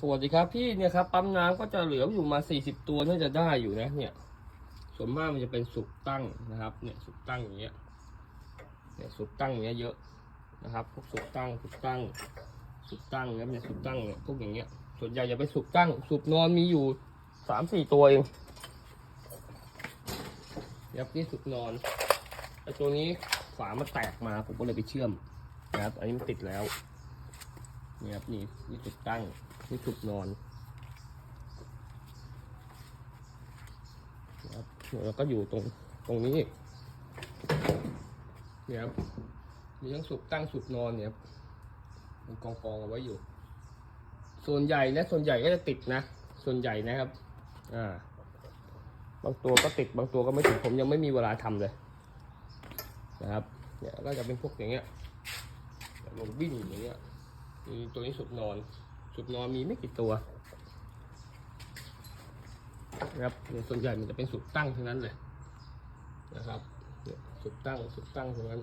สวัสดีครับพี่เนี่ยครับปั๊มน้ำก็จะเหลืออยู่มาสี่สิบตัวน่าจะได้อยู่นะ เนี่ย ส่วนมากมันจะเป็นสุกตั้งนะครับ เนี่ยสุกตั้งอย่างเงี้ยเนี่ยสุกตั้งอย่างเงี้ยเยอะนะครับพวกสุกตั้งสุกตั้งสุกตั้งเนี่ยเนี่ยสุกตั้งเนี่ยพวกอย่างเงี้ย ส่วนใหญ่จะเป็นสุกตั้ง สุกนอนมีอยู่สามสี่ตัวเองครับนี่สุกนอนไอตัวนี้ฝามันแตกมาผมก็เลยไปเชื่อมนะครับ อันนี้มันติดแล้วนี่ครับนี่นี่สุกตั้ง นี่สุกนอนนะครับแล้วก็อยู่ตรงตรงนี้อีกเนี่ยครับมีทั้งสุกตั้งสุกนอนเนี่ยครับมันกองกองเอาไว้อยู่ ส่วนใหญ่นะส่วนใหญ่ก็จะติดนะ ส่วนใหญ่นะครับ อ่า บางตัวก็ติดบางตัวก็ไม่ติดผมยังไม่มีเวลาทำเลย นะครับ เนี่ยก็จะเป็นพวกอย่างเงี้ยลงวิ่งอย่างเงี้ยมีตัวนี้สุดนอน สุดนอนมีไม่กี่ตัวนะครับส่วนใหญ่มันจะเป็นสุดตั้งทั้งนั้นเลยนะครับสุดตั้งสุดตั้งทั้งนั้น